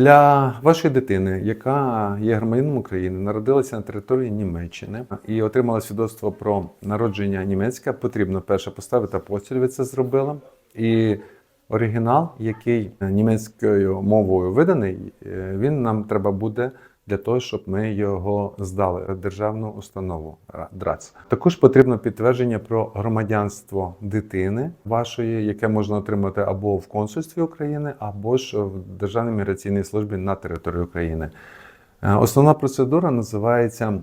Для вашої дитини, яка є громадянином України, народилася на території Німеччини і отримала свідоцтво про народження німецьке, потрібно перше поставити апостіль, ви це зробила. І оригінал, який німецькою мовою виданий, е, він нам треба буде для того, щоб ми його здали державну установу ДРАЦ. Також потрібно підтвердження про громадянство дитини вашої, яке можна отримати або в консульстві України, або ж в Державній міграційній службі на території України. Е, Основна процедура називається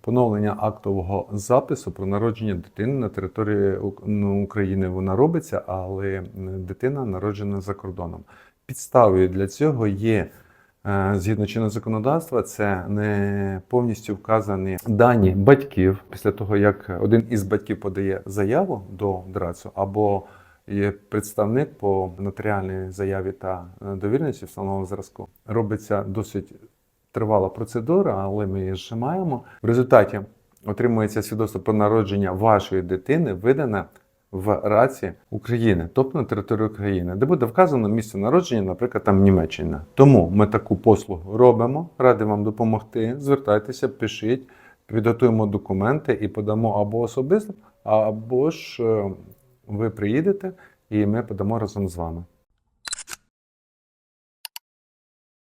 поновлення актового запису про народження дитини на території ну, України. Вона робиться, але дитина народжена за кордоном. Підставою для цього є. Е, Згідно чинного законодавства, це не повністю вказані дані батьків після того, як один із батьків подає заяву до ДРАЦу, або є представник по нотаріальній заяві та е, довірності встановленого зразку. Робиться досить тривала процедура, але ми її зжимаємо. В результаті отримується свідоцтво про народження вашої дитини, видане в Раці України, тобто на території України, де буде вказано місце народження, наприклад, там Німеччина. Тому ми таку послугу робимо. Ради вам допомогти. Звертайтеся, пишіть, підготуємо документи і подамо або особисто, або ж е, ви приїдете і ми подамо разом з вами.